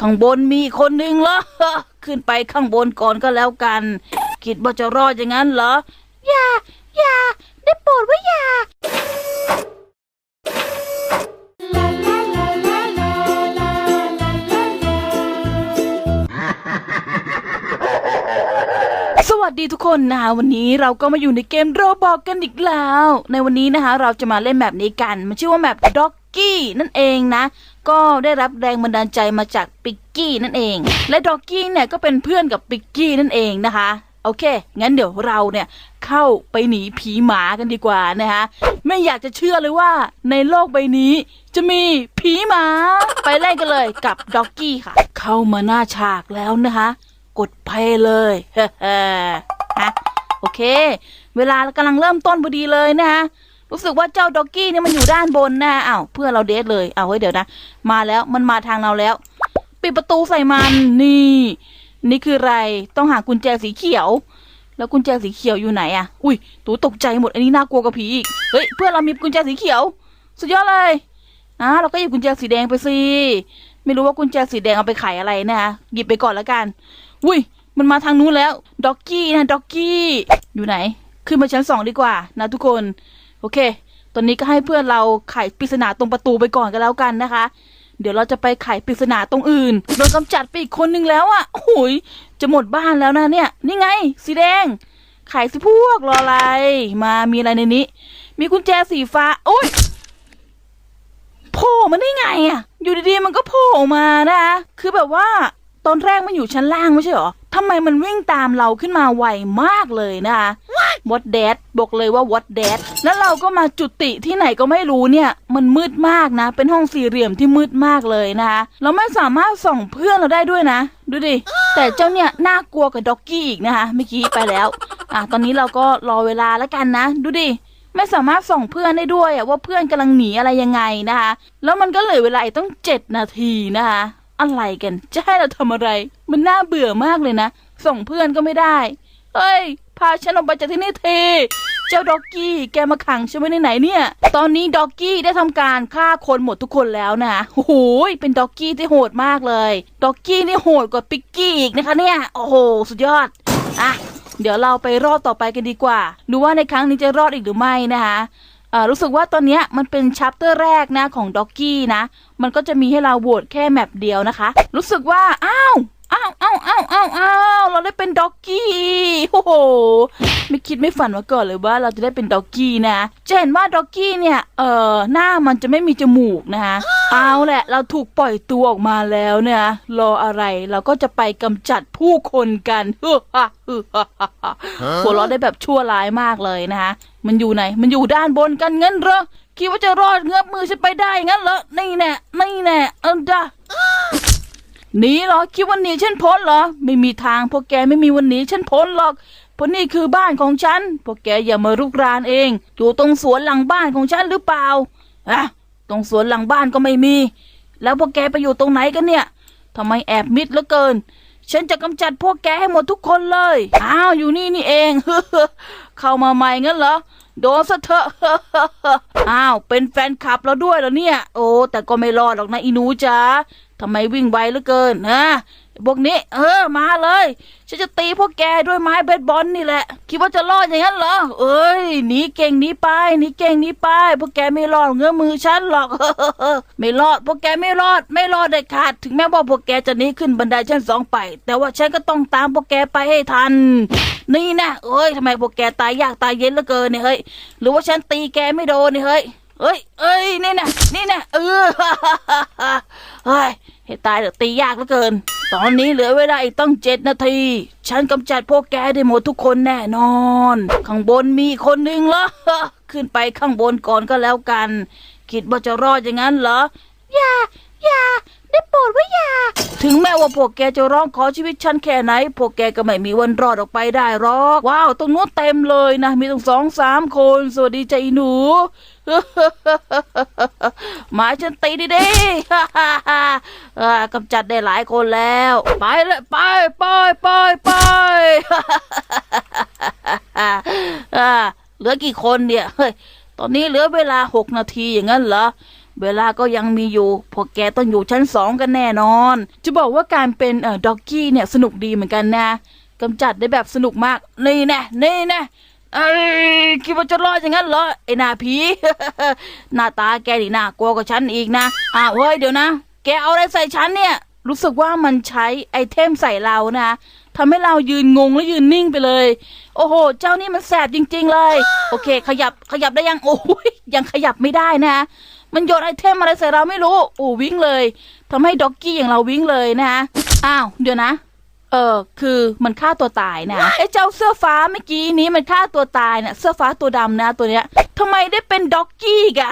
ข้างบนมีคนหนึ่งเหรอ ขึ้นไปข้างบนก่อนก็แล้วกัน คิดว่าจะรอดอย่างนั้นเหรอ อย่า อย่า ได้โปรดว่าอย่า สวัสดีทุกคนนะคะวันนี้เราก็มาอยู่ในเกมโรบอกกันอีกแล้ว ในวันนี้นะคะเราจะมาเล่นแบบนี้กัน มันชื่อว่าแบบด็อกกี้นั่นเองนะ ก็ได้รับแรงบันดาลใจมาจากปิกกี้นั่นเอง และด็อกกี้เนี่ยก็เป็นเพื่อนกับปิกกี้นั่นเองนะคะ โอเค งั้นเดี๋ยวเราเนี่ยเข้าไปหนีผีหมากันดีกว่านะคะไม่อยากจะเชื่อเลยว่าในโลกใบนี้จะมีผีหมา ไปเล่นกันเลยกับด็อกกี้ค่ะ เข้ามาหน้าฉากแล้วนะคะ กดเพลย์เลยฮะโอเค เวลากำลังเริ่มต้นพอดีเลยนะฮะ รู้สึกว่าเจ้าด็อกกี้เนี่ยมันอยู่ด้านบนนะอ้าวเพื่อนเราเดทเลยเอาไว้ยเดี๋ยวนะ มาแล้วมันมาทางเราแล้ว ปิดประตูใส่มันนี่ นี่คืออะไรต้องหากุญแจสีเขียว แล้วกุญแจสีเขียวอยู่ไหนอะอุ้ยตูตกใจหมดอันนี้น่ากลัวกว่าผีอีกเฮ้ยเพื่อนเรามีกุญแจสีเขียว สุดยอดเลยอะเราก็หยิบกุญแจสีแดงไปสิไม่รู้ว่ากุญแจสีแดงเอาไปไขอะไรนะคะหยิบไปก่อนแล้วกันอุ้ยมันมาทางนู้นแล้วด็อกกี้นะด็อกกี้อยู่ไหน ขึ้นมาชั้นสองดีกว่านะทุกคน โอเค ตอนนี้ก็ให้เพื่อนเราไขปริศนาตรงประตูไปก่อนก็แล้วกันนะคะ เดี๋ยวเราจะไปไขปริศนาตรงอื่นโดนกำจัดไปอีกคนนึงแล้วอะ่ะโอ้ยจะหมดบ้านแล้วนะเนี่ย นี่ไง สีแดง ไขสิพวกรออะไร มามีอะไรในนี้ มีกุญแจสีฟ้าโอ้ยโผล่มาได้ไงอะ่ะ อยู่ดีๆมันก็โผล่มานะคะคือแบบว่าตอนแรกมันอยู่ชั้นล่างไม่ใช่หรอ ทำไมมันวิ่งตามเราขึ้นมาไวมากเลยนะคะ what dad บอกเลยว่า what dad แล้วเราก็มาจุติที่ไหนก็ไม่รู้เนี่ย มันมืดมากนะ เป็นห้องสี่เหลี่ยมที่มืดมากเลยนะคะเราไม่สามารถส่องเพื่อนเราได้ด้วยนะ ดูดิ แต่เจ้าเนี่ยน่ากลัวกับด็อกกี้อีกนะคะเมื่อกี้ไปแล้ว อะตอนนี้เราก็รอเวลาแล้วกันนะ ดูดิไม่สามารถส่องเพื่อนได้ด้วยอะว่าเพื่อนกำลังหนีอะไรยังไงนะคะ แล้วมันก็เหลือเวลาอีกต้องเจ็ดนาทีนะคะ อะไรกัน จะให้เราทำอะไร มันน่าเบื่อมากเลยนะ ส่งเพื่อนก็ไม่ได้ เฮ้ย พาฉันออกไปจากที่นี่ที เจ้าด็อกกี้ แกมาขังฉันไว้ในไหนเนี่ย ตอนนี้ด็อกกี้ได้ทำการฆ่าคนหมดทุกคนแล้วนะโอ้โหเป็นด็อกกี้ที่โหดมากเลย ด็อกกี้นี่โหดกว่าปิกกี้อีกนะคะเนี่ย โอ้โห สุดยอด อะ เดี๋ยวเราไปรอบต่อไปกันดีกว่า ดูว่าในครั้งนี้จะรอดอีกหรือไม่นะคะ รู้สึกว่าตอนเนี้ยมันเป็นชัปเตอร์แรกนะของด็อกกี้นะ มันก็จะมีให้เราโหวตแค่แมปเดียวนะคะ รู้สึกว่า อ้าวอ้าวอ้าวอ้าวอ้าวอ้าวเราได้เป็นด็อกกี้โอ้โห ไม่คิดไม่ฝันมาก่อนเลยว่าเราจะได้เป็นด็อกกี้นะ จะเห็นว่าด็อกกี้เนี่ย เอ่อ หน้ามันจะไม่มีจมูกนะคะเอาแหละ เราถูกปล่อยตัวออกมาแล้วเนี่ย รออะไรเราก็จะไปกำจัดผู้คนกันฮึฮ่าฮึฮ่าฮ่าฮ่าหัวเราะได้แบบชั่วร้ายมากเลยนะคะ มันอยู่ไหน มันอยู่ด้านบนกันงั้นเหรอ คิดว่าจะรอดเงือบมือฉันไปได้งั้นเหรอ นี่แน่ นี่แน่ เออจ้าหนีเหรอ คิดว่าหนีฉันพ้นเหรอ ไม่มีทางพวกแกไม่มีวันหนีฉันพ้นหรอก เพราะนี่คือบ้านของฉัน พวกแกอย่ามารุกรานเอง อยู่ตรงสวนหลังบ้านของฉันหรือเปล่าอะตรงสวนหลังบ้านก็ไม่มี แล้วพวกแกไปอยู่ตรงไหนกันเนี่ยทำไมแอบมิดเหลือเกิน ฉันจะกำจัดพวกแกให้หมดทุกคนเลย อ้าวอยู่นี่นี่เอง เข้ามาใหม่งั้นเหรอ โดนซะเถอะ อ้าว เป็นแฟนคลับเราด้วยเหรอเนี่ย โอ้ แต่ก็ไม่รอดหรอกนะอีหนูจ๋าทำไมวิ่งไวเหลือเกินนะ พวกนี้ เออ มาเลย ฉันจะตีพวกแกด้วยไม้เบสบอลนี่แหละ คิดว่าจะรอดอย่างนั้นเหรอ เอ้ย หนีเก่งหนีไป หนีเก่งหนีไป พวกแกไม่รอดเงื้อมือฉันหรอก ไม่รอด พวกแกไม่รอด ไม่รอดเด็ดขาด ถึงแม้ว่าพวกแกจะหนีขึ้นบันไดชั้นสองไป แต่ว่าฉันก็ต้องตามพวกแกไปให้ทัน นี่นะ เอ้ยทำไมพวกแกตายยากตายเย็นเหลือเกินเนี่ยเฮ้ย หรือว่าฉันตีแกไม่โดนเนี่ยเฮ้ยเอ้ย เอ้ย นี่นะนี่นะเออเฮ้ย ให้ตายเดี๋ยวตียากเหลือเกิน ตอนนี้เหลือเวลาอีกตั้งเจ็ดนาที ฉันกำจัดพวกแกได้หมดทุกคนแน่นอน ข้างบนมีคนหนึ่งเหรอ ขึ้นไปข้างบนก่อนก็แล้วกัน คิดว่าจะรอดอย่างนั้นเหรอ อย่า อย่า ได้โปรดว่าอย่า ถึงแม้ว่าพวกแกจะร้องขอชีวิตฉันแค่ไหน พวกแกก็ไม่มีวันรอดออกไปได้หรอก ว้าว ตรงนู้นเต็มเลยนะ มีตั้งสองสามคน สวัสดีใจหนู หมายฉันตีดีดีกำจัดได้หลายคนแล้ว ไปเลยไปไปไปไปเหลือกี่คนเนี่ย เฮ้ย ตอนนี้เหลือเวลาหกนาทีอย่างนั้นเหรอ เวลาก็ยังมีอยู่ พวกแกต้องอยู่ชั้นสองกันแน่นอน จะบอกว่าการเป็นเอ่อด็อกกี้เนี่ยสนุกดีเหมือนกันนะกำจัดได้แบบสนุกมาก นี่แน่นี่แน่เอ้ยคิดว่าจะรอดอย่างนั้นเหรอไอ้หน้าผี หน้าตาแกนี่น่ากลัวกว่าฉันอีกนะอ้าวเฮ้ยเดี๋ยวนะ แกเอาอะไรใส่ฉันเนี่ย รู้สึกว่ามันใช้ไอเทมใส่เรานะทำให้เรายืนงงและยืนนิ่งไปเลย โอ้โห เจ้านี่มันแสบจริง ๆ เลย โอเค ขยับขยับได้ยังโอ้ยยังขยับไม่ได้นะ มันโยนไอเทมอะไรใส่เราไม่รู้โอ้วิ่งเลยทำให้ด็อกกี้อย่างเราวิ่งเลยนะอ้าวเดี๋ยวนะ เออคือมันฆ่าตัวตายนะไอ้เจ้าเสื้อฟ้าเมื่อกี้นี้มันฆ่าตัวตายเนี่ยเสื้อฟ้าตัวดำนะตัวเนี้ยทำไมได้เป็นด็อกกี้กะ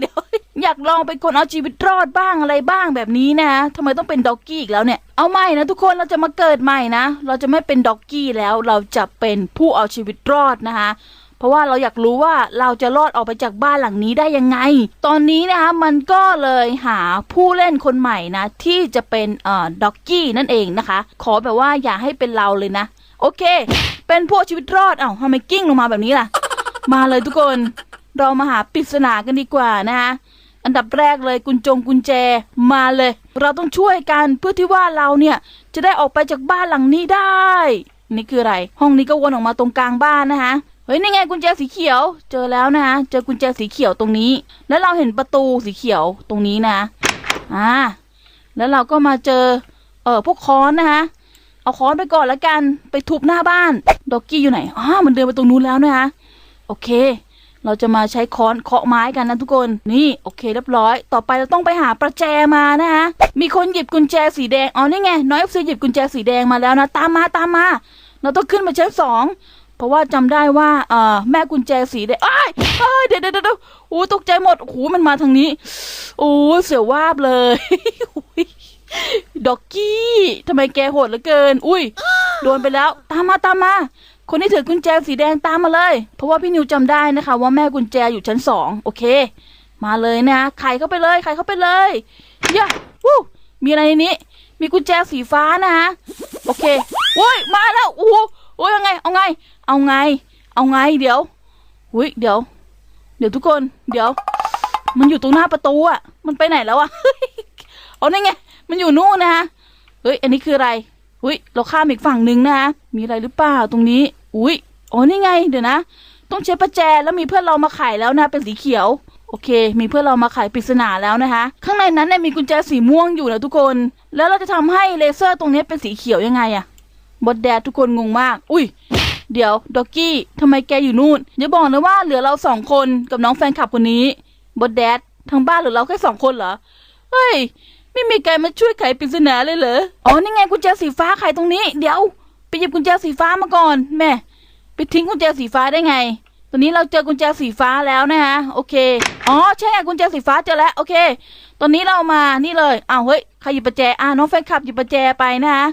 เดี๋ยวอยากลองเป็นคนเอาชีวิตรอดบ้างอะไรบ้างแบบนี้นะทำไมต้องเป็นด็อกกี้อีกแล้วเนี่ย เอาใหม่นะทุกคนเราจะมาเกิดใหม่นะ เราจะไม่เป็นด็อกกี้แล้ว เราจะเป็นผู้เอาชีวิตรอดนะคะ เพราะว่าเราอยากรู้ว่าเราจะรอดออกไปจากบ้านหลังนี้ได้ยังไง ตอนนี้นะคะมันก็เลยหาผู้เล่นคนใหม่นะ ที่จะเป็นเอ่อด็อกกี้นั่นเองนะคะ ขอแบบว่าอย่าให้เป็นเราเลยนะ โอเค เป็นผู้เอาชีวิตรอดเอ้าทำไมกิ้งลงมาแบบนี้ล่ะ มาเลยทุกคนเรามาหาปริศนากันดีกว่านะคะอันดับแรกเลยกุญจงกุญแจมาเลย เราต้องช่วยกันเพื่อที่ว่าเราเนี่ยจะได้ออกไปจากบ้านหลังนี้ได้ นี่คืออะไร ห้องนี้ก็วนออกมาตรงกลางบ้านนะคะ เฮ้ยนี่ไงกุญแจสีเขียว เจอแล้วนะคะเจอกุญแจสีเขียวตรงนี้ แล้วเราเห็นประตูสีเขียวตรงนี้นะ อ่า แล้วเราก็มาเจอ เออพวกค้อนนะคะเอาค้อนไปก่อนแล้วกันไปทุบหน้าบ้านด็อกกี้อยู่ไหนอ๋อมันเดินไปตรงนู้นแล้วนะคะโอเค เราจะมาใช้ค้อนเคาะไม้กันนะทุกคนนี่โอเคเรียบร้อย ต่อไปเราต้องไปหาประแจมานะคะมีคนหยิบกุญแจสีแดงอ๋อนี่ไงน้อยเอฟซีหยิบกุญแจสีแดงมาแล้วนะ ตามมาตามมา เราต้องขึ้นมาชั้นสองเพราะว่าจำได้ว่าเอ่อแม่กุญแจสีแดงอ้ายอ้ยเดี๋ยวเดี๋ยวเดี๋ยวโอ้ตกใจหมดโอ้โหมันมาทางนี้โอ้เสียววาบเลยอุ๊ยดอกกี้ทำไมแกโหดเหลือเกิน อุ้ยโดนไปแล้ว ตามมาตามมา คนที่ถือกุญแจสีแดงตามมาเลย เพราะว่าพี่นิวจำได้นะคะ ว่าแม่กุญแจอยู่ชั้นสองโอเค มาเลยนะไขเข้าไปเลยไขเข้าไปเลยย่าวู้มีอะไรในนี้ มีกุญแจสีฟ้านะฮะโอเคโอ้ยมาแล้วโอ้โอ้ยเอาไง เอาไง เอาไง เอาไงเดี๋ยวอุ้ยเดี๋ยว เดี๋ยวทุกคน เดี๋ยว มันอยู่ตรงหน้าประตูอะมันไปไหนแล้วอะเอานี่ไง มันอยู่นู่นนะฮะเฮ้ย อันนี้คืออะไรอุ้ยเราข้ามอีกฝั่งหนึ่งนะฮะมีอะไรหรือเปล่าตรงนี้ อุ้ยอ๋อนี่ไง เดี๋ยวนะ ต้องใช้ประแจแล้วมีเพื่อนเรามาไขแล้วนะ เป็นสีเขียว โอเค มีเพื่อนเรามาไขปริศนาแล้วนะคะ ข้างในนั้นเนี่ยมีกุญแจสีม่วงอยู่นะทุกคน แล้วเราจะทำให้เลเซอร์ตรงนี้เป็นสีเขียวยังไงอะบดแดดทุกคนงงมาก อุ้ย เดี๋ยวด็อกกี้ทำไมแกอยู่นู่นอย่าบอกนะว่าเหลือเราสองคนกับน้องแฟนคลับคนนี้บดแดดทางบ้านเหลือเราแค่สองคนเหรอ เฮ้ย ไม่มีใครมาช่วยไขปริศนาเลยเหรอ อ๋อ นี่ไงกุญแจสีฟ้าไขตรงนี้ เดี๋ยว ไปหยิบกุญแจสีฟ้ามาก่อน แม่ ไปทิ้งกุญแจสีฟ้าได้ไง ตอนนี้เราเจอกุญแจสีฟ้าแล้วนะฮะ โอเค อ๋อ ใช่ไงกุญแจสีฟ้าเจอแล้ว โอเค ตอนนี้เรามา นี่เลย อ้าว เฮ้ย ใครหยิบประแจ อ่าน้องแฟนคลับหยิบประแจไปนะฮะ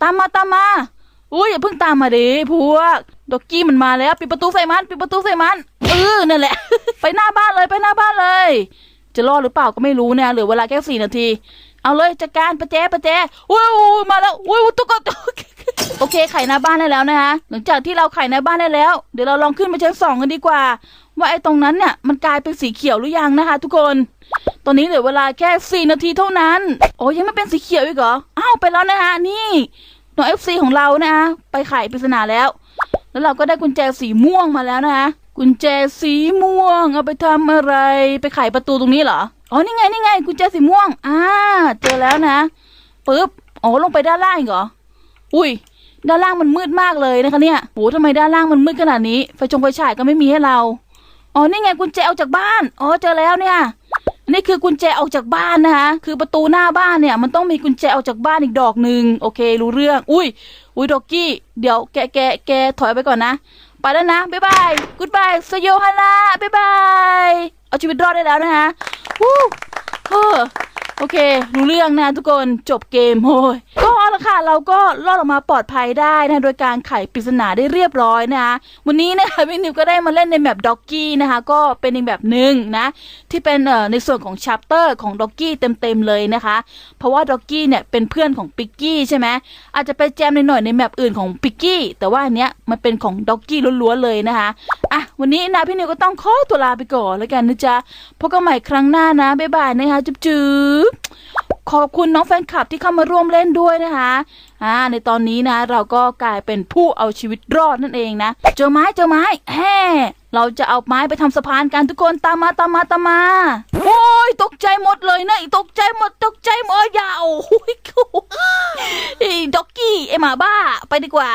ตามมา ตามมา อุ้ยอย่าเพิ่งตามมาดิพวกดอกกี้มันมาแล้ว ปิดประตูใส่มัน ปิดประตูใส่มัน เออ นั่นแหละ ไปหน้าบ้านเลย ไปหน้าบ้านเลย จะรอดหรือเปล่าก็ไม่รู้นะเหลือเวลาแค่สี่นาที เอาเลยจัดการประแจ ประแจ อุ้ยอุ้ยมาแล้ว อุ้ยอุ้ยตุ๊กตา โอเคไขหน้าบ้านได้แล้วนะคะหลังจากที่เราไขหน้าบ้านได้แล้ว เดี๋ยวเราลองขึ้นไปชั้นสองกันดีกว่า ว่าไอ้ตรงนั้นเนี่ยมันกลายเป็นสีเขียวหรือยังนะคะ ทุกคน ตอนนี้เหลือเวลาแค่สี่นาทีเท่านั้น โอ้ยังไม่เป็นสีเขียวอีกเหรออ้าวไปแล้วนะคะนี่หน้องเอฟซีของเรานะคะไปไขปริศนาแล้ว แล้วเราก็ได้กุญแจสีม่วงมาแล้วนะคะกุญแจสีม่วง เอาไปทำอะไร ไปไขประตูตรงนี้เหรออ๋อนี่ไงนี่ไงกุญแจสีม่วงอ่าเจอแล้วนะปึ๊บอ๋อลงไปด้านล่างอีกเหรออุ้ย ด้านล่างมันมืดมากเลยนะคะเนี่ยโหทำไมด้านล่างมันมืดขนาดนี้ ไฟจงไฟฉายก็ไม่มีให้เรา อ๋อ นี่ไงกุญแจออกจากบ้าน อ๋อ เจอแล้วเนี่ย นี่คือกุญแจออกจากบ้านนะคะ คือประตูหน้าบ้านเนี่ย มันต้องมีกุญแจออกจากบ้านอีกดอกหนึ่งโอเค รู้เรื่อง อุ้ย อุ้ยดอกกี้ เดี๋ยวแกแกแกถอยไปก่อนนะ ไปแล้วนะ บ๊ายบาย กูดบายสยฮานาบ๊ายบาย เอาชีวิตรอดได้แล้วนะคะวู้เออโอเค รู้เรื่องนะทุกคน จบเกมโอ้ยก็อะ ค่ะ เราก็รอดออกมาปลอดภัยได้นะโดยการไขปริศนาได้เรียบร้อยนะคะวันนี้นะคะพี่นิวก็ได้มาเล่นในแบบด็อกกี้นะคะก็เป็นอีกแบบหนึ่งนะที่เป็นเอ่อในส่วนของชัปเตอร์ของด็อกกี้เต็มๆเลยนะคะ เพราะว่าด็อกกี้เนี่ยเป็นเพื่อนของปิกกี้ใช่ไหมอาจจะไปแจมนหน่อยในแบบอื่นของปิกกี้แต่ว่าอันเนี้ยมันเป็นของด็อกกี้ล้วนๆเลยนะคะอะวันนี้นะพี่นิวก็ต้องขอตัวลาไปก่อนแล้วกันนะจ๊ะพบกันใหม่ครั้งหน้านะบ๊ายบายนะคะจุ๊บจุ๊บ ขอบคุณน้องแฟนคลับที่เข้ามาร่วมเล่นด้วยนะคะอ่าในตอนนี้นะ เราก็กลายเป็นผู้เอาชีวิตรอดนั่นเองนะ เจอไม้เจอไม้แฮ่เราจะเอาไม้ไปทำสะพานกันทุกคนตามมาตามมาตามมาโอ้ยตกใจหมดเลยนะตกใจหมดตกใจหมดอย่าโอ้ยไอ้ด็อกกี้ไอหมาบ้าไปดีกว่า